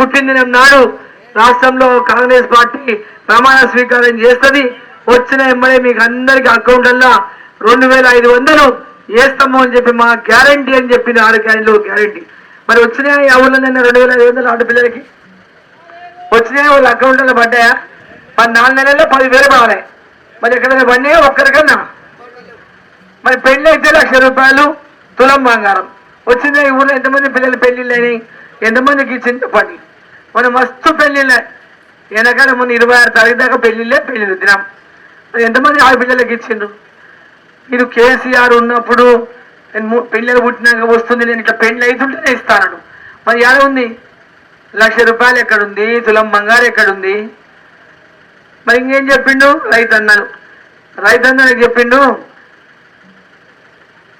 పుట్టిన నాడు రాష్ట్రంలో కాంగ్రెస్ పార్టీ ప్రమాణ స్వీకారం చేస్తుంది. వచ్చిన ఎమ్మెల్యే మీకు అందరికి అకౌంట్లలో రెండు వేల ఐదు వందలు వేస్తాము అని చెప్పి మా గ్యారంటీ అని చెప్పిన ఆరు క్యారెంట్లు గ్యారంటీ. మరి వచ్చినాయి ఎవరు రెండు వేల ఐదు వందలు ఆడపిల్లలకి? వచ్చినాయి వాళ్ళ అకౌంట్లలో పడ్డాయా? మరి నాలుగు నెలల్లో పదివేలు పడాలి మరి ఎక్కడైనా పడినాయా ఒక్కరికన్నా మరి పెళ్ళి అయితే లక్ష రూపాయలు తులం బంగారం. వచ్చిందా ఈ ఊళ్ళో ఎంతమంది పిల్లలు పెళ్ళిళ్ళు అయినాయి ఎంతమందికి ఇచ్చింది చెప్పండి మన మస్తు పెళ్ళిళ్ళే వెనకాల మొన్న ఇరవై ఆరు తారీఖు దాకా పెళ్ళిళ్ళే పెళ్ళిళ్ళు దినం మరి ఎంతమంది ఆడపిల్లలకి ఇచ్చిండ్రు మీరు కేసీఆర్ ఉన్నప్పుడు నేను పెళ్ళిళ్ళు పిల్లలు పుట్టినాక వస్తుంది నేను ఇట్లా పెళ్ళి అవుతుంటేనే ఇస్తాను మరి ఎలా ఉంది లక్ష రూపాయలు ఎక్కడుంది తులం బంగారు ఎక్కడుంది మరి ఇంకేం చెప్పిండు రైతు అన్నాను రైతు అన్నానికి చెప్పిండు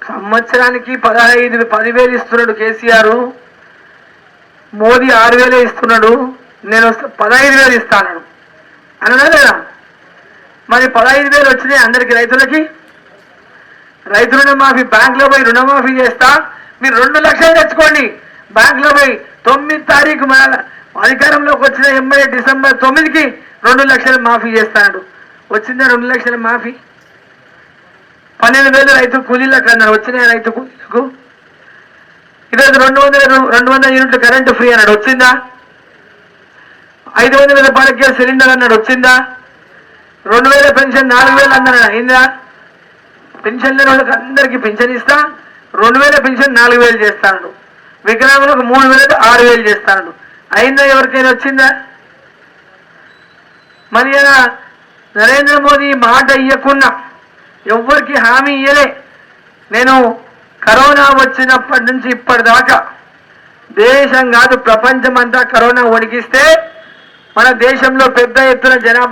సంవత్సరానికి పదహైదు పదివేలు ఇస్తున్నాడు కేసీఆర్ మోదీ ఆరు వేలే ఇస్తున్నాడు నేను వస్తే పదహైదు వేలు ఇస్తాను అనడా లేదా? మరి పదహైదు వేలు వచ్చినాయి అందరికీ రైతులకి? రైతు రుణమాఫీ బ్యాంకులో పోయి రుణమాఫీ చేస్తా? మీరు రెండు లక్షలు తెచ్చుకోండి. బ్యాంకులో పోయి తొమ్మిది తారీఖు మన అధికారంలోకి వచ్చిన ఎమ్మెల్యే డిసెంబర్ తొమ్మిదికి రెండు లక్షలు మాఫీ చేస్తాడు. వచ్చిందా రెండు లక్షల మాఫీ? పన్నెండు వేలు రైతు కూలీలకు అన్నారు. వచ్చినాయి రైతు కూలీలకు? ఈరోజు రెండు వందల రెండు వందల యూనిట్లు కరెంటు ఫ్రీ అన్నాడు. వచ్చిందా? ఐదు వందల రూపాయలకి సిలిండర్ అన్నాడు. వచ్చిందా? రెండు వేల పెన్షన్ నాలుగు వేలు అన్నాడు. అయిందా? పెన్షన్ లేని వాళ్ళకి అందరికీ పెన్షన్ ఇస్తా. రెండు వేల పెన్షన్ నాలుగు వేలు చేస్తాడు. వికలాంగులకు మూడు వేలు ఆరు వేలు చేస్తాడు. అయిందా ఎవరికైనా? వచ్చిందా? మరి ఇలా నరేంద్ర మోదీ మాట ఇవ్వకుండా ఎవ్వరికి హామీ ఇయ్యలే? నేను కరోనా వచ్చినప్పటి నుంచి ఇప్పటిదాకా దేశం కాదు ప్రపంచం అంతా కరోనా వణికిస్తే మన దేశంలో పెద్ద ఎత్తున జనాభా